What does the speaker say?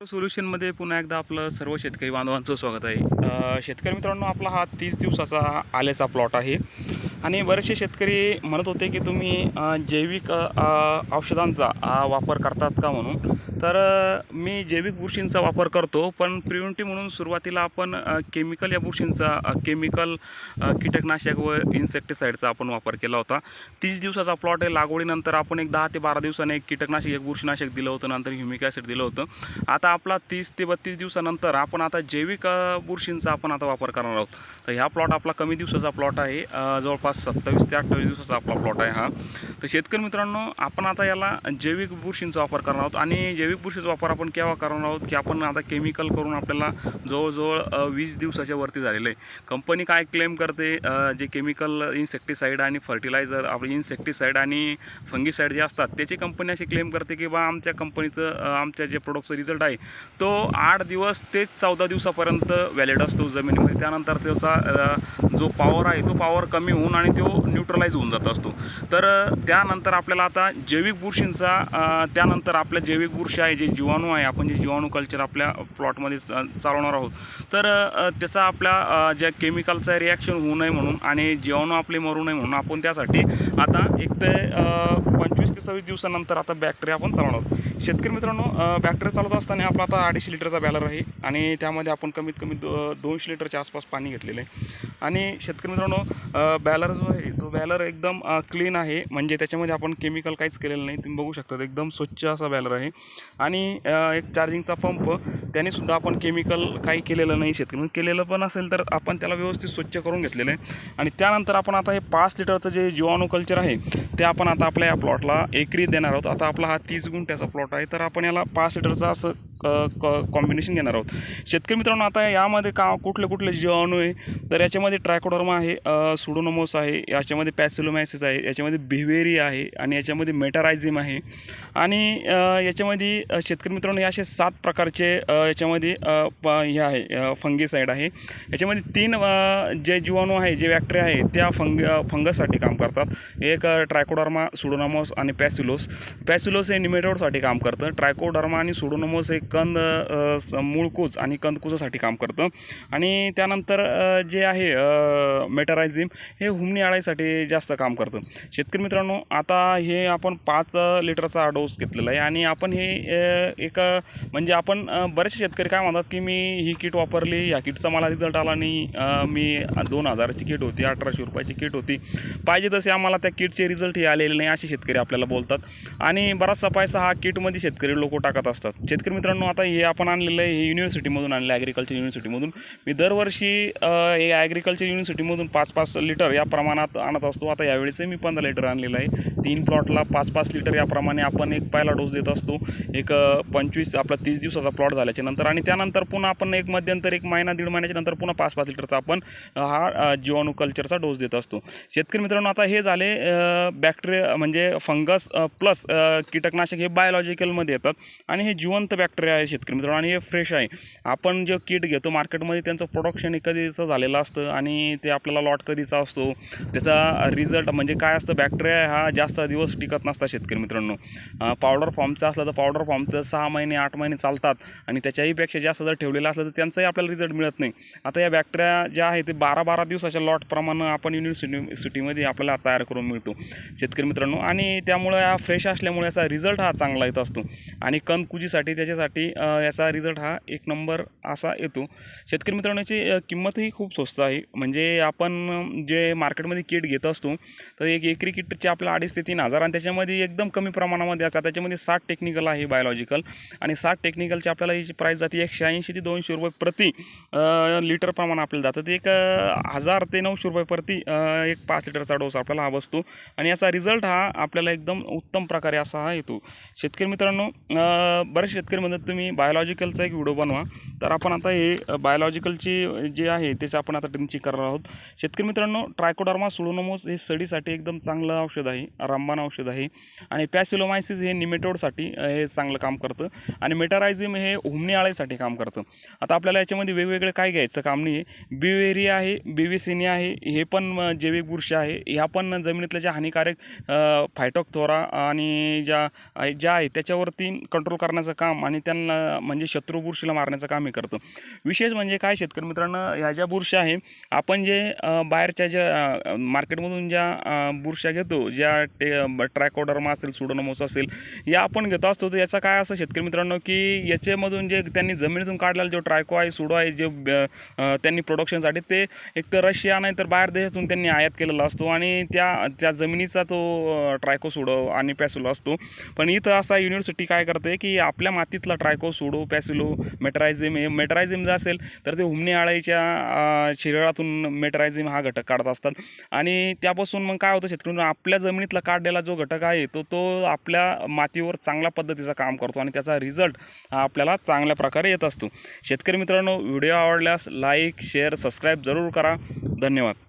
सोल्युशनमध्ये पुन्हा एकदा आपलं सर्व शेतकरी बांधवांचं स्वागत आहे. शेतकरी मित्रांनो आपला हा तीस दिवसाचा आल्याचा प्लॉट आहे. आणि बरेचसे शेतकरी म्हणत होते की तुम्ही जैविक औषधांचा वापर करतात का म्हणून? तर मी जैविक बुरशींचा वापर करतो पण प्रिव्हेंटिव्ह म्हणून सुरुवातीला आपण केमिकल या बुरशींचा केमिकल कीटकनाशक व इन्सेक्टिसाईडचा आपण वापर केला होता. तीस दिवसाचा प्लॉट आहे. लागवडीनंतर आपण एक दहा ते बारा दिवसाने एक कीटकनाशक एक बुरशीनाशक दिलं होतं. नंतर ह्युमिक ॲसिड दिलं होतं. आता आपला तीस ते बत्तीस दिवसानंतर आपण आता जैविक बुरशींचा आपण आता वापर करणार आहोत. तर ह्या प्लॉट आपला कमी दिवसाचा प्लॉट आहे. जवळपास जवळपास सत्तावीस ते अठ्ठावीस दिवसाचा आपला प्लॉट आहे हा. तर शेतकरी मित्रांनो आपण आता याला जैविक बुरशींचा वापर करणार आहोत आणि जैविक बुरशीचा वापर आपण केव्हा करणार आहोत की आपण आता केमिकल करून आपल्याला जवळजवळ वीस दिवसाच्या वरती झालेलं आहे. कंपनी काय क्लेम करते? जे केमिकल इन्सेक्टिसाईड आणि फर्टिलायझर आपले इन्सेक्टिसाईड आणि फंगिसाईड जे असतात त्याची कंपनी अशी क्लेम करते की बा आमच्या कंपनीचं आमच्या जे प्रोडक्टचा रिझल्ट आहे तो आठ दिवस ते चौदा दिवसापर्यंत व्हॅलिड असतो जमिनीमध्ये. त्यानंतर त्याचा जो पॉवर आहे तो पॉवर कमी होऊन आणि तो न्यूट्रलाइज होऊन जात असतो. तर त्यानंतर आपल्याला आता जैविक बुरशींचा त्यानंतर आपल्या जैविक बुरशी आहे जे जीवाणू आहे आपण जे जीवाणू कल्चर आपल्या प्लॉटमध्ये चालवणार आहोत. तर त्याचा आपल्या ज्या केमिकलचं रिॲक्शन होऊ नये म्हणून आणि जीवाणू आपले मरू नये म्हणून आपण त्यासाठी आता एक ते पंचवीस ते सव्वीस दिवसानंतर आता बॅक्टेरिया आपण चालवणार आहोत. शेतकरी मित्रांनो बॅक्टेरिया चालत असताना आपला आता अडीचशे लिटरचा बॅलर आहे आणि त्यामध्ये आपण कमीत कमी दो दोनशे लिटरच्या आसपास पाणी घेतलेलं आहे. आणि शेतकरी मित्रांनो बॅलर जो आहे तो बॅलर एकदम क्लीन आहे. म्हणजे त्याच्यामध्ये आपण केमिकल काहीच केलेलं नाही. तुम्ही बघू शकता एकदम स्वच्छ असा बॅलर आहे. आणि एक चार्जिंगचा पंप त्याने सुद्धा आपण केमिकल काही केलेलं नाही शेतकरी. म्हणजे केलेलं पण असेल तर आपण त्याला व्यवस्थित स्वच्छ करून घेतलेलं आहे. आणि त्यानंतर आपण आता हे पाच लिटरचं जे जीवाणू कल्चर आहे ते आपण आता आपल्या या प्लॉटला एकरी देणार आहोत. आता आपला हा तीस गुंठ्याचा प्लॉट आहे. तर आपण याला पाच लिटरचा असं कॉम्बिनेशन घेणार आहोत. शेतकरी मित्रांनो आता यामध्ये का कुठले कुठले जीवाणू आहे? तर याच्यामध्ये ट्रायकोडर्मा आहे सुडोनोमोस आहे याच्यामध्ये पॅसिलोमॅसिस आहे याच्यामध्ये बिव्हेरी आहे आणि याच्यामध्ये मेटारायझिम आहे. आणि याच्यामध्ये शेतकरी मित्रांनो हे असे सात प्रकारचे याच्यामध्ये प हे आहे फंगीसाईड आहे. याच्यामध्ये तीन जे जीवाणू आहे जे बॅक्टेरिया आहे त्या फंग फंगससाठी काम करतात. एक ट्रायकोडर्मा सुडोनोमोस आणि पॅसिलोस पॅसिलोस हे निमेटोडसाठी काम करतं. ट्रायकोडर्मा आणि सुडोनोमोस हे कंद स- मूळकूच आणि कंदकुजासाठी काम करतं. आणि त्यानंतर जे आहे मेटारायझिम हे हुमणी आळाईसाठी जास्त काम करतं. शेतकरी मित्रांनो आता हे आपण पाच लिटरचा डोस घेतलेला आहे आणि आपण हे एक म्हणजे आपण बरेचसे शेतकरी काय म्हणतात की मी ही किट वापरली या किटचा मला रिझल्ट आला नाही मी दोन हजाराची किट होती अठराशे रुपयाची किट होती. पाहिजे तसे आम्हाला त्या किटचे रिझल्ट हे आलेले नाही असे शेतकरी आपल्याला बोलतात. आणि बराचसा पैसा हा किटमध्ये शेतकरी लोक टाकत असतात. शेतकरी मित्रांनो आता हे आपण आणलेलं आहे हे युनिव्हर्सिटीमधून आणलं ॲग्रिकल्चर युनिव्हर्सिटीमधून मी दरवर्षी हे ॲग्रिकल्चर युनिव्हर्सिटीमधून पाच पाच लिटर या प्रमाणात आणत असतो. आता यावेळेसही मी पंधरा लिटर आणलेलं आहे. तीन प्लॉटला पाच पाच लिटर याप्रमाणे आपण एक पहिला डोस देत असतो. एक पंचवीस आपला तीस दिवसाचा प्लॉट झाल्याच्यानंतर आणि त्यानंतर पुन्हा आपण एक मध्यंतर एक महिना दीड महिन्याच्या नंतर पुन्हा पाच पाच लिटरचा आपण हा जीवाणू कल्चरचा डोस देत असतो. शेतकरी मित्रांनो आता हे झाले बॅक्टेरिया म्हणजे फंगस प्लस कीटकनाशक हे बायोलॉजिकलमध्ये येतात आणि हे जिवंत बॅक्टेरिया आहे शेतकरी मित्रांनो आणि हे फ्रेश आहे. आपण जे किट घेतो मार्केटमध्ये त्यांचं प्रोडक्शन हे कधीचं झालेलं असतं आणि ते आपल्याला लॉट कधीचा असतो त्याचा रिझल्ट म्हणजे काय असतं बॅक्टेरिया हा जास्त दिवस टिकत नसतात शेतकरी मित्रांनो. पावडर फॉर्मचं असलं तर पावडर फॉर्मचं सहा महिने आठ महिने चालतात आणि त्याच्याहीपेक्षा जास्त जर ठेवलेलं असलं तर त्यांचाही आपल्याला रिझल्ट मिळत नाही. आता या बॅक्टेरिया ज्या आहे ते बारा बारा दिवसाच्या लॉटप्रमाणे आपण युनिव्हर्सिटी सिटीमध्ये आपल्याला तयार करून मिळतो शेतकरी मित्रांनो. आणि त्यामुळं फ्रेश असल्यामुळे याचा रिझल्ट हा चांगला येत असतो. आणि कणकुजीसाठी त्याच्यासाठी अ, याचा रिझल्ट हा एक नंबर असा येतो. शेतकरी मित्रांनो याची किंमतही खूप स्वस्त आहे. म्हणजे आपण जे मार्केटमध्ये किट घेत असतो तर एक एकरी किटचे आपल्याला अडीच ते तीन हजार आणि त्याच्यामध्ये एकदम कमी प्रमाणामध्ये असतात. त्याच्यामध्ये साठ टेक्निकल आहे बायोलॉजिकल आणि साठ टेक्निकलची आपल्याला याची प्राईस जाते एकशे ऐंशी ते दोनशे रुपये प्रति लिटर प्रमाण आपल्याला जातं. ते एक हजार ते नऊशे रुपये प्रति एक पाच लिटरचा डोस आपल्याला हा बसतो आणि याचा रिझल्ट हा आपल्याला एकदम उत्तम प्रकारे असा हा येतो. शेतकरी मित्रांनो बरेच शेतकरी म्हणतात तुम्ही बायोलॉजिकलचा एक व्हिडिओ बनवा. तर आपण आता हे बायोलॉजिकलची जे आहे तेच आपण आता ड्रिंचिंग करणार आहोत. शेतकरी मित्रांनो ट्रायकोडर्मा सुडोनोमोस हे सडीसाठी एकदम चांगलं औषध आहे रामबाण औषध आहे. आणि पॅसिलोमायसिस हे निमेटोडसाठी हे चांगलं काम करतं. आणि मेटारायझिम हे हुमणी काम करतं. आता आपल्याला याच्यामध्ये वेगवेगळे काय घ्यायचं काम नाही आहे बिवेरिया आहे बिवेसिनी आहे हे पण जैविक बुरशी आहे. ह्या पण जमिनीतल्या ज्या हानिकारक फायटोक्थोरा आणि ज्या ज्या आहे त्याच्यावरती कंट्रोल करण्याचं काम आणि त्यांना बुरशांना म्हणजे शत्रू बुरशीला मारण्याचं काम हे करतं. विशेष म्हणजे काय शेतकरी मित्रांनो ह्या ज्या बुरशा आहे आपण जे बाहेरच्या ज्या मार्केटमधून ज्या बुरश्या बुरशा घेतो ज्या टे ट्रॅकोडर्मा असेल सुडोनोमोस असेल या आपण घेत असतो तर याचा काय असं शेतकरी मित्रांनो की याच्यामधून जे त्यांनी जमिनीतून काढलेला जो ट्रायको आहे सुडो आहे जे त्यांनी प्रोडक्शनसाठी ते एक तर रशिया नाही तर बाहेर देशातून त्यांनी आयात केलेला असतो आणि त्या त्या जमिनीचा तो ट्रायको सुडो आणि पॅसुलो असतो. पण इथं असा युनिव्हर्सिटी काय करते की आपल्या मातीतला ट्रायको सुडो पॅसिलो मेटरायझिम हे मेटरायझिम जर असेल तर ते हुमणी आळाईच्या शरीरातून मेटरायझिम हा घटक काढत असतात. आणि त्यापासून मग काय होतं शेतकरी आपल्या जमिनीतला काढलेला जो घटक आहे तो तो आपल्या मातीवर चांगल्या पद्धतीचं काम करतो आणि त्याचा रिझल्ट हा आपल्याला चांगल्या प्रकारे येत असतो. शेतकरी मित्रांनो व्हिडिओ आवडल्यास लाईक शेअर सबस्क्राईब जरूर करा. धन्यवाद.